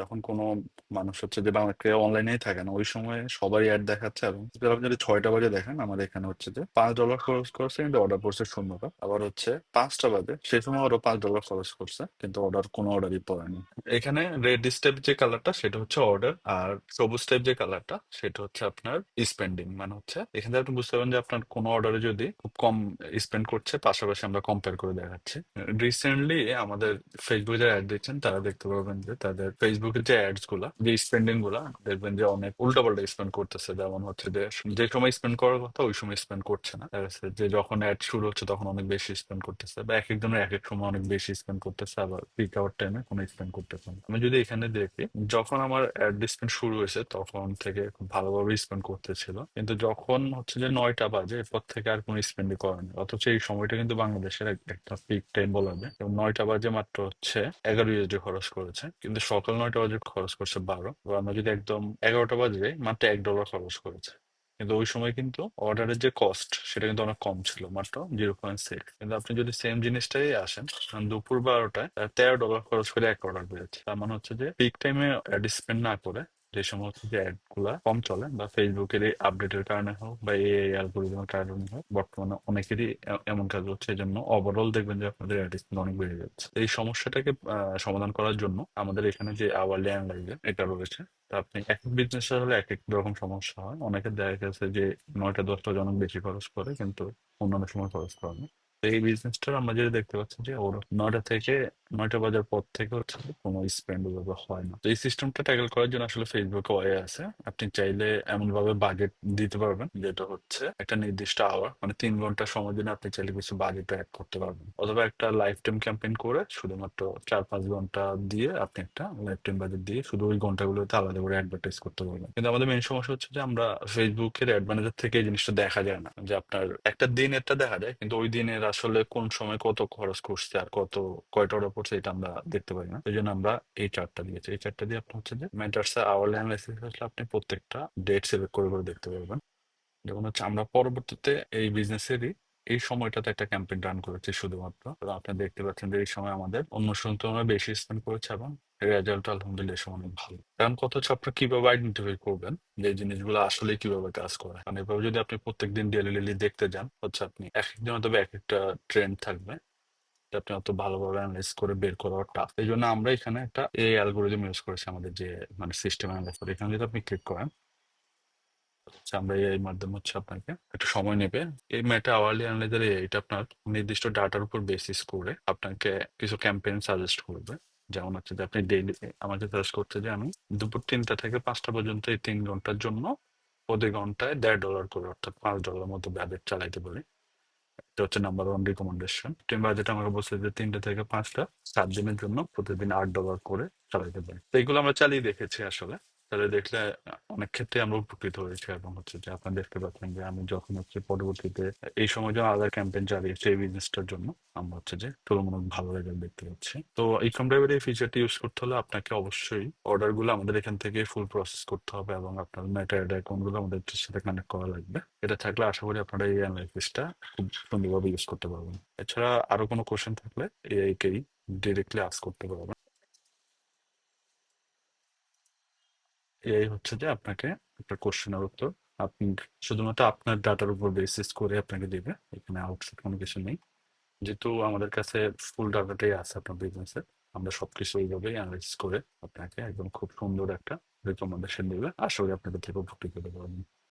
যখন কোনো মানুষ হচ্ছে যে বাংলাকে অনলাইনেই থাকে না, ওই সময় সবারই অ্যাড দেখাচ্ছে এবং আপনি যদি ছয়টা বাজে দেখেন, আমাদের এখানে হচ্ছে যে পাঁচ ডলার খরচ করছে কিন্তু অর্ডার করছে শূন্য টাকা আবার হচ্ছে পাঁচটা বাজে সেই সময় ওরা পাঁচ ডলার খরচ করছে কিন্তু অর্ডার কোনো অর্ডারই পড়েনি এখানে রেড স্টেপ যে কালারটা সেটা হচ্ছে অর্ডার আর সবুজ স্টেপ যে কালারটা সেটা হচ্ছে আপনার স্পেন্ডিং মানে হচ্ছে এখান আপনি বুঝতে পারবেন যে আপনার কোনো অর্ডারে যদি খুব কম স্পেন্ড করছে, পাশাপাশি আমরা কম্পেয়ার করে দেখাচ্ছি। রিসেন্টলি আমাদের ফেসবুকে যারা অ্যাড দিচ্ছেন, তারা দেখতে পারবেন যে তাদের ফেসবুকের যে অ্যাডসগুলা, যে স্পেন্ডিংগুলা, দেখবেন যে অনেক উল্টাপাল্টা স্পেন্ড করতেছে। যেমন হচ্ছে যে যে সময় স্পেন্ড করার কথা, ওই সময় স্পেন্ড করছে না। যে যখন অ্যাড শুরু হচ্ছে, তখন অনেক বেশি স্পেন্ড করতেছে। বা এক একজনের এক এক সময় অনেক বেশি স্পেন্ড করতেছে, আবার পিক আওয়ার টাইমে কোনো স্পেন্ড করতেছে না। আমি যদি এখানে দেখি, যখন আমার অ্যাড স্পেন্ড শুরু হয়েছে, তখন থেকে খুব ভালোভাবে স্পেন্ড করতেছিল। কিন্তু যখন হচ্ছে যে নয়টা বাজে, এরপর থেকে আর কোনো স্পেন্ডই করেনি। অথচ এই সময়টা কিন্তু বাংলাদেশের এক- একটা পিক টাইম বলা যায়। এবং নয়টা বাজে মাত্র হচ্ছে, এগারো ইউএসডি খরচ করেছে। কিন্তু সকাল নয়টা বাজে খরচ করছে বারো। আমরা যদি একদম এগারোটা বাজে মাত্র এক ডলার খরচ করেছে। কিন্তু ওই সময় কিন্তু অর্ডারের যে কস্ট সেটা কিন্তু অনেক কম ছিল, মাত্র জিরো পয়েন্ট সিক্স কিন্তু আপনি যদি সেম জিনিসটাই আসেন দুপুর বারোটায় তেরো ডলার খরচ করে এক অর্ডার পেয়েছে তার মানে হচ্ছে যে পিক টাইমে স্পেন্ড না করে যে সমস্ত যে অ্যাডগুলা কম চলে বা ফেসবুকের এই আপডেটের কারণে হোক বা এই অ্যালগোরিদমের কারণে হোক, বর্তমানে অনেকেরই এ- এমন কাজ হচ্ছে এই জন্য ওভারঅল দেখবেন যে আপনাদের অ্যাড অনেক বেড়ে যাচ্ছে। এই সমস্যাটাকে সমাধান করার জন্য আমাদের এখানে যে আওয়ারলি অ্যানালাইজার এটা রয়েছে। তা আপনি এক এক বিজনেস হলে এক এক রকম সমস্যা হয়। অনেকের দেখা গেছে যে নয়টা, দশটা জন বেশি খরচ করে কিন্তু অন্যান্য সময় খরচ করে না। তো এই বিজনেসটার আমরা যেটা দেখতে পাচ্ছি যে ওর নয়টা থেকে নয়টা বাজার পর থেকে হচ্ছে কোনো স্পেন্ড ওভাবে হয় না। তো এই সিস্টেমটা ট্যাকেল করার জন্য আসলে ফেসবুকে ওয়ে আছে। আপনি চাইলে এমন ভাবে বাজেট দিতে পারবেন, যেটা হচ্ছে একটা নির্দিষ্ট আওয়ার মানে তিন ঘণ্টা সময় দিনে আপনি চাইলে কিছু বাজেট অ্যাড করতে পারবেন। অথবা একটা লাইফ টাইম ক্যাম্পেইন করে শুধুমাত্র চার পাঁচ ঘণ্টা দিয়ে আপনি একটা লাইফ টাইম বাজেট দিয়ে শুধু ওই ঘন্টাগুলোতে আলাদা করে অ্যাডভার্টাইজ করতে পারবেন। কিন্তু আমাদের মেন সমস্যা হচ্ছে যে আমরা ফেসবুকের অ্যাড ম্যানেজার থেকে এই জিনিসটা দেখা যায় না। যে আপনার একটা দিনেরটা দেখা যায়, কিন্তু ওই দিনের আসলে কোন সময় কত খরচ করছে আর কত কয়টা অর্ডার পড়ছে এটা আমরা দেখতে পাই না। এই জন্য আমরা এই চারটা দিয়েছি। এই চারটা দিয়ে আপনার হচ্ছে যে মেটার্স আওয়ারলি অ্যানালাইসিস আসলে আপনি প্রত্যেকটা ডেট সিলেক্ট করে করে দেখতে পারবেন। যেমন হচ্ছে আমরা পরবর্তীতে এই বিজনেসেরই এই সময়টাতে একটা ক্যাম্পেইন রান করেছি শুধুমাত্র। আপনি দেখতে পাচ্ছেন যে এই সময় আমাদের অন্য তুলনায় বেশি স্পেন্ড করেছে এবং রেজাল্ট আলহামদুলিল্লাহ সময় অনেক ভালো। কারণ কথা হচ্ছে আপনি কীভাবে আইডেন্টিফাই করবেন যে জিনিসগুলো আসলে কীভাবে কাজ করে। কারণ এভাবে যদি আপনি প্রত্যেকদিন ডেলি ডেলি দেখতে যান, হচ্ছে আপনি এক একদিন তবে এক একটা ট্রেন্ড থাকবে। আপনি অত ভালোভাবে অ্যানালাইজ করে বের করা টাফ এই জন্য আমরা এখানে একটা এই অ্যালগোরিদম ইউজ করেছি আমাদের যে মানে সিস্টেম অ্যানালাইজ করে এখানে যদি আপনি ক্লিক করেন আমরা এই মাধ্যমে হচ্ছে আপনাকে একটু সময় নেবে। এই মেটা আওয়ারলি অ্যানালাইজার এটা আপনার নির্দিষ্ট ডাটার উপর বেসিস করে আপনাকে কিছু ক্যাম্পেইন সাজেস্ট করবে। যেমন হচ্ছে যে আপনি ডেইলি আমাকে সাজেস্ট করছে যে আমি দুপুর তিনটা থেকে পাঁচটা পর্যন্ত এই তিন ঘণ্টার জন্য প্রতি ঘন্টায় দেড় ডলার করে, অর্থাৎ পাঁচ ডলার মতো বাজেট চালাইতে পারি। এটা হচ্ছে number one recommendation team budget আমাকে বলছে যে তিনটে থেকে পাঁচটা, সাত দিনের জন্য প্রতিদিন আট ডলার করে চালাইতে পারি। তো এইগুলো আমরা চালিয়ে দেখেছি আসলে। তাহলে দেখলে অনেক ক্ষেত্রে আমরা উপকৃত হয়েছি এবং হচ্ছে যে আপনারা দেখতে পাচ্ছেন যে আমি যখন হচ্ছে পরবর্তীতে এই সময় যখন আলাদা ক্যাম্পেইন চালিয়েছি এই বিজনেসটার জন্য, আমরা হচ্ছে যে তুলনামূলক ভালো রেজাল্ট দেখতে পাচ্ছি। তো ইকম ড্রাইভের এই ফিচারটি ইউজ করতে হলে আপনাকে অবশ্যই অর্ডারগুলো আমাদের এখান থেকে ফুল প্রসেস করতে হবে এবং আপনার মেটা অ্যাকাউন্টগুলো আমাদের সাথে কানেক্ট করা লাগবে। এটা থাকলে আশা করি আপনারা এই অ্যানালাইসিসটা খুব সুন্দরভাবে ইউজ করতে পারবেন। এছাড়া আরও কোনো কোশ্চেন থাকলে এআই কেই ডিরেক্টলি আস করতে পারবেন। এআই হচ্ছে যে আপনাকে একটা কোশ্চেনের উত্তর। আপনি শুধুমাত্র আপনার ডাটার উপর বেসিস করে আপনাকে দেবে। এখানে আউটসাইড কোনো কিছু নেই। যেহেতু আমাদের কাছে ফুল ডাটাটাই আছে আপনার বিজনেসের আমরা সবকিছু এইভাবেই অ্যানালাইসিস করে আপনাকে একদম খুব সুন্দর একটা রেকমেন্ডেশন দেবে। আশা করি আপনাদের থেকে উপকৃত হতে পারবেন।